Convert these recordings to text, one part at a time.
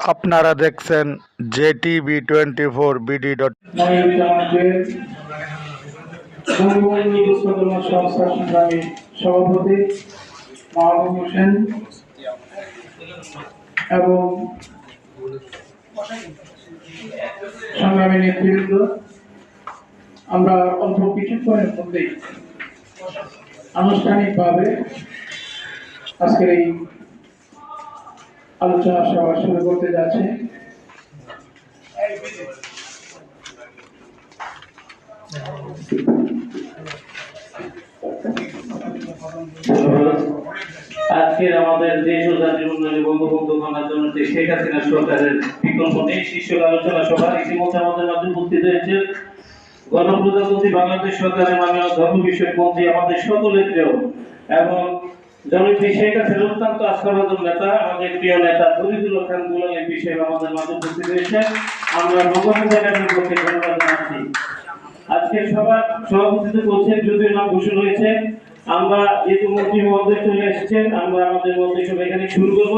আপনারা দেখছেন JTV twenty four BD dot সভাপতি মাহবুব হোসেন এবং সংগ্রামী নেতৃবৃন্দ আমরা অল্প কিছুক্ষণের মধ্যেই আনুষ্ঠানিকভাবে আজকের এই আলোচনা সভা শুরু করতে যাচ্ছি। আজকের আমাদের দেশ ও জাতির উন্নয়নে বঙ্গবন্ধু কন্যা জনতে শেখ হাসিনা সরকারের বিকল্প নেই। শীর্ষ আলোচনা সভা ইতিমধ্যে আমাদের মাঝে উপস্থিত হয়েছে। গণপ্রজাতন্ত্রী বাংলাদেশ সরকারের মাননীয় ধর্ম বিষয়ক মন্ত্রী আমাদের সকলের প্রিয় এবং জনপ্রিয় শেখ হাসিনা অত্যন্ত আস্থাভাজন নেতা, আমাদের প্রিয় নেতা ফরিদুল খান দুলালের বিষয়ে আমাদের মাঝে উপস্থিত হয়েছে। আমরা বঙ্গবন্ধু একাডেমির পক্ষে ধন্যবাদ জানাচ্ছি। আজকের সভা সভাপতিত্ব করছেন, যদিও নাম ঘোষণা হয়েছে, আমরা যেহেতু মন্ত্রী মহোদয় চলে এসেছেন, আমরা আমাদের মন্ত্রী সভা এখানে শুরু করব।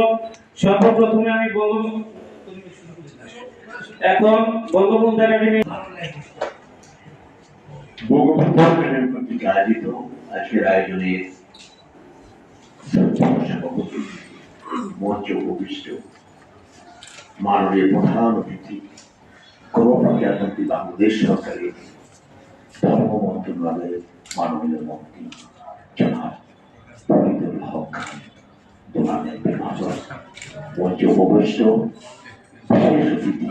সর্বপ্রথমে আমি বঙ্গবন্ধু এখন বঙ্গবন্ধু একাডেমি বঙ্গবন্ধু একাডেমি কর্তৃক আয়োজিত আজকের আয়োজনের সভাপতি মঞ্চ উপবিষ্ট মাননীয় প্রধান অতিথি গণপ্রজাতন্ত্রী বাংলাদেশ সরকারের ধর্ম মন্ত্রণালয়ের মাননীয় মন্ত্রী জনাব হক মঞ্চ উপবিষ্ট বিশেষ অতিথি।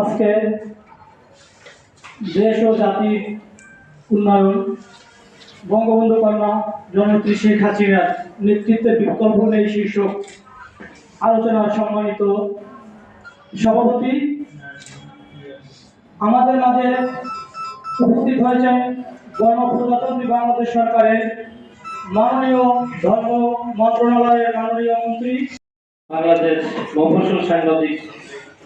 আজকে দেশ ও জাতির উন্নয়ন। বঙ্গবন্ধু কন্যা জননেত্রী শেখ হাসিনার নেতৃত্বে বিকল্প নেই শীর্ষক আলোচনার সম্মানিত সভাপতি। আমাদের মাঝে উপস্থিত হয়েছেন গণপ্রজাতন্ত্রী বাংলাদেশ সরকারের মাননীয় ধর্ম মন্ত্রণালয়ের মাননীয় মন্ত্রী। বাংলাদেশ মফস্বল সাংবাদিক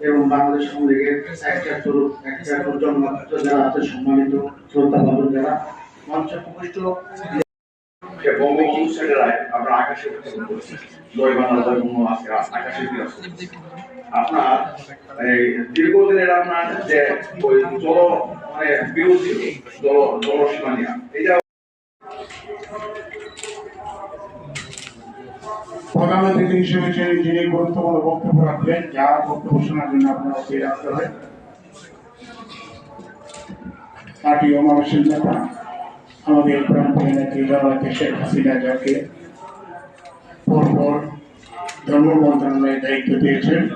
এবং বাংলাদেশ আওয়ামী লীগের সম্মানিত শ্রদ্ধা ভাজন যারা মঞ্চ আমরা আকাশে আকাশে। আপনার এই দীর্ঘদিনের আপনার যে ওই জল মানে বিরোধী জল জলসীমা নিয়ে এটা প্রধান অতিথি হিসেবে যিনি- গুরুত্বপূর্ণ বক্তব্য রাখবেন যার বক্তব্য শোনার জন্য আপনারা অপেক্ষা রাখতে হয় পার্টি অমাবস্যের নেতা, আমাদের প্রান্তীয় নেত্রী জননেত্রী শেখ হাসিনা যাকে পরপর ধর্ম মন্ত্রণালয়ে দায়িত্ব দিয়েছেন।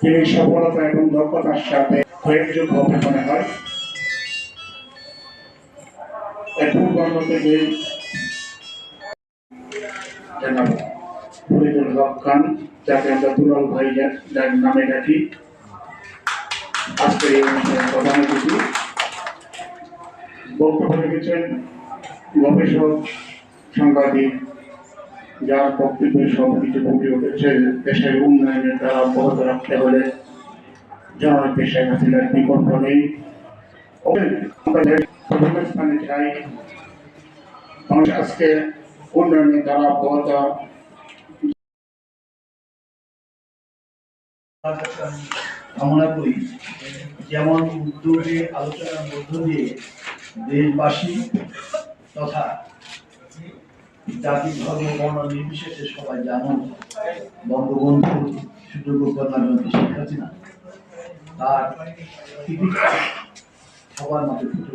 তিনি সফলতা এবং দক্ষতার সাথে কয়েকযোগ হবে হয়। এখন গণ্য থেকে ফরিদুল হক যাকে আমরা দুলাল ভাই যার নামে ডাকি। আজকের এই অনুষ্ঠানের প্রধান অতিথি। বক্তব্য রেখেছেন গবেষক, সাংবাদিক, যার বক্তব্যে সব কিছু উঠেছে। দেশের উন্নয়নের দ্বারা অব্যাহত রাখতে হলে জননেত্রী শেখ হাসিনার বিকল্প নেই। প্রথম স্থানে চাই মানুষ আজকে উন্নয়নের দ্বারা অব্যাহত কামনা করি যেমন উদ্যোগে আলোচনার মধ্য দিয়ে দেশবাসী তথা জাতি, ধর্ম, বর্ণ নির্বিশেষে সবাই জানুন বঙ্গবন্ধু সুযোগ্য কন্যাজনকে শেখ হাসিনা, তার সবার মাঝে ফুটে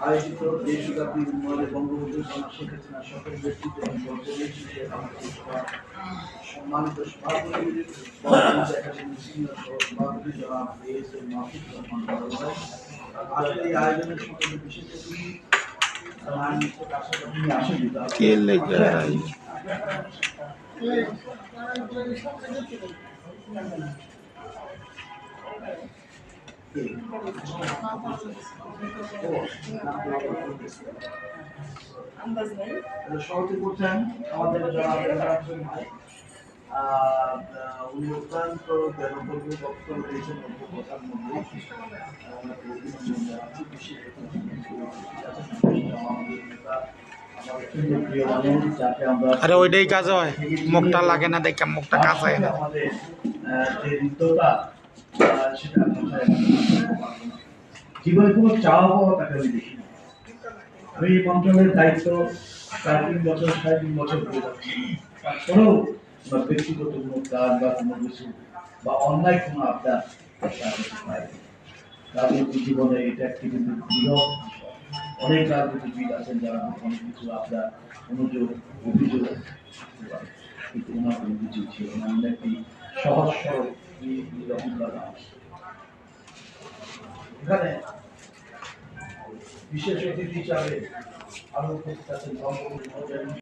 আয়োজিত দেশব্যাপী উন্নয়নে বঙ্গবন্ধু কন্যা শেখ হাসিনা সকল ব্যক্তিত্ব এবং সম্মানিত সভাপতি সিনিয়র সভাপতি জনাব এস এম মাহফুজ রহমান আজকের এই আয়োজনের সকলে বিশেষ অতিথি আমি আশা করি তিনি আসেনি তাহলে। সভাপতি করছেন আমাদের যারা নির্বাচন আর উনি অত্যন্ত বক্তব্য দিয়েছেন ওইটাই কাজ হয়। মুখটা লাগে না দেখে মুখটা কাজ হয় না। যে জীবনে কোনো চাওয়া পাওয়া তাকে আমি দেখি। আমি এই মন্ত্রণালয়ের দায়িত্ব সাড়ে তিন বছর, সাড়ে তিন বছর করে যাচ্ছি তারপরেও আমার ব্যক্তিগত কোনো কাজ বা কোনো কিছু বা অন্যায় কোনো আবদার তার কাছে পাই না। রাজনীতি জীবনে এটা একটি কিন্তু অনেক রাজনীতিবিদ আছেন যারা অনেক কিছু আবদার অনুযোগ অভিযোগ কিন্তু ওনার কোনো কিছু ছিল না একটি সহজ, সরল এখানে বিশেষ অতিথি হিসাবে আরও উপস্থিত আছেন